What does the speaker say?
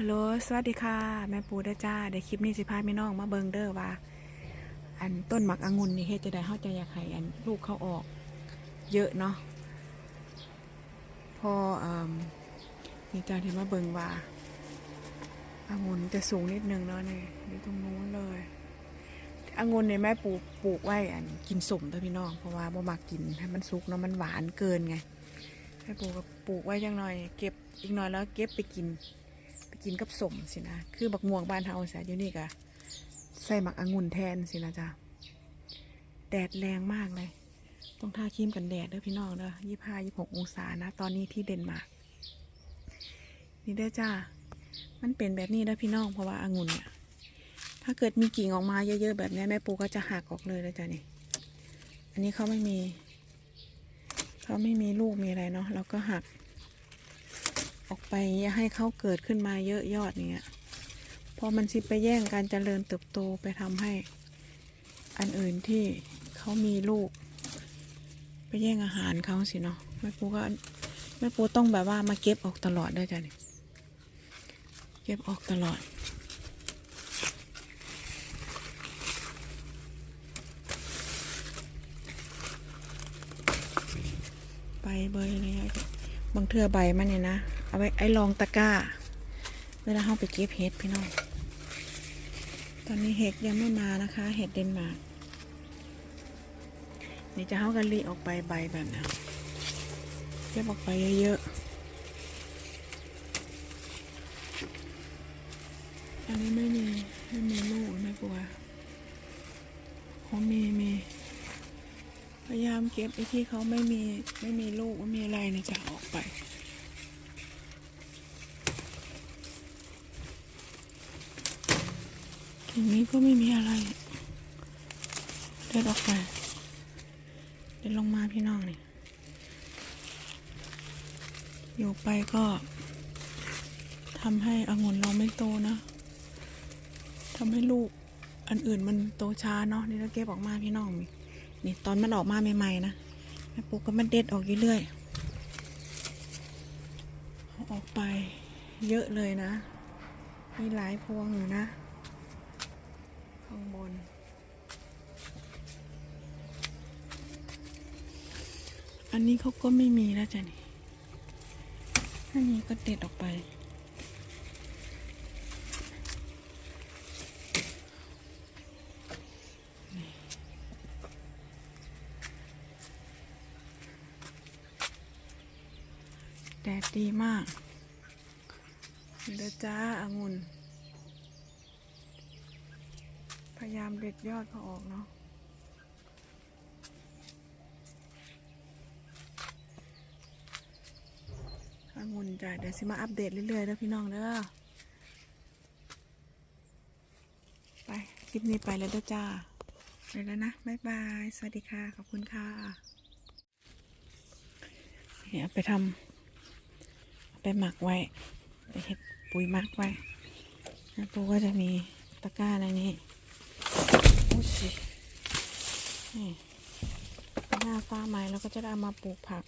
ฮัลโหล สวัสดีค่ะ แม่ปูด้จ้าเดี๋ยวคลิปนี้สิพาพี่น้องมาเบิงเด้อว่า อันต้นหมักองุ่นนี่เฮ็ดจะได้เฮาใจอยากให้อันลูกเขาออก เยอะเนาะ พออ่านี่จ้าที่มาเบิงว่าองุ่นจะสูงนิดนึงเนาะนี่อยู่ตรงนู้นเลยองุ่นเนี่ยแม่ปลูกปลูกไว้อันกินสมเด้อพี่น้อง เพราะว่าบ่มักกินให้มันสุกเนาะมันหวานเกินไงแม่ปลูก็ปลูกไว้จังหน่อย เก็บอีกหน่อยแล้วเก็บไปกิน ไปกินกับสมสินะคือบักม่วงบ้านเฮาสะอยู่นี่กะใส่หมักองุ่นแทนสินะจ๊ะแดดแรงมากเลย ต้องทาครีมกันแดดเด้อพี่น้องเด้อยี่ห้ายี่หกองศานะ ตอนนี้ที่เดนมาร์กนี่เด้อจ้ามันเป็นแบบนี้เด้อพี่น้องเพราะว่าองุ่นเนี่ยถ้าเกิดมีกิ่งออกมาเยอะๆแบบนี้แม่ปูก็จะหักออกเลยเลยจ้ะนี่อันนี้เขาไม่มีเขาไม่มีลูกมีอะไรเนาะเราก็หัก ออกไปให้เขาเกิดขึ้นมาเยอะยอดเนี้ยพอมันสิไปแย่งการเจริญเติบโตไปทำให้ อันอื่นที่เขามีลูก ไปแย่งอาหารเขาสิเนาะแม่ปูก็แม่ปูต้องแบบว่ามาเก็บออกตลอดด้วยจ้ะนี่เก็บออกตลอดใบเบยเนี่ยบางเทือใบมันเนี่ยนะ เอาไว้ไอ้รองตะกร้า เวลาเข้าไปเก็บเห็ดพี่น้อง ตอนนี้เห็ดยังไม่มานะคะ เห็ดเดนมาร์กนี่จะเข้ากันรีออกไปใบแบบนี้เก็บออกไปเยอะๆ อันนี้ไม่มีไม่มีลูกไม่กลัวเขามีมีพยายามเก็บไอ้ที่เขาไม่มีไม่มีลูกไม่มีอะไรเนี่ยจะออกไป กิ่งนี้ก็ไม่มีอะไร เดินออกไป เดินลงมาพี่น้องนี่ อยู่ไปก็ทำให้องุ่นเราไม่โตนะทำให้ลูกอันอื่นมันโตช้าเนาะนี่เราเก็บออกมาพี่น้องนี่นี่ตอนมันออกมาใหม่ๆนะแม่ปุ๊กก็มันเด็ดออกเรื่อยๆอออกไปเยอะเลยนะ มีหลายพวงอยู่นะ ข้างบน อันนี้เขาก็ไม่มีแล้วจ้ะนี่อันนี้ก็เด็ดออกไป แดดดีมากเด้อจ้าอางุ่น พ ยายามเด็ดยอดเขาออกเนาะองุ่นจ้ะเดี๋ยวสิมาอัปเดตเรื่อยๆเด้อพี่น้องเด้อไปคลิปนี้ไปแล้วเด้อจ้าไปแล้วนะบ๊ายบาย สวัสดีค่ะ ขอบคุณค่ะเนี่ยไปทำไปหมักไว้ ไปเห็ดปุ๋ยหมักไว้แล้วปูก็จะมีตะกร้าในนี้ สินี่หน้าฟ้าไม้แล้วก็จะได้เอามาปลูกผัก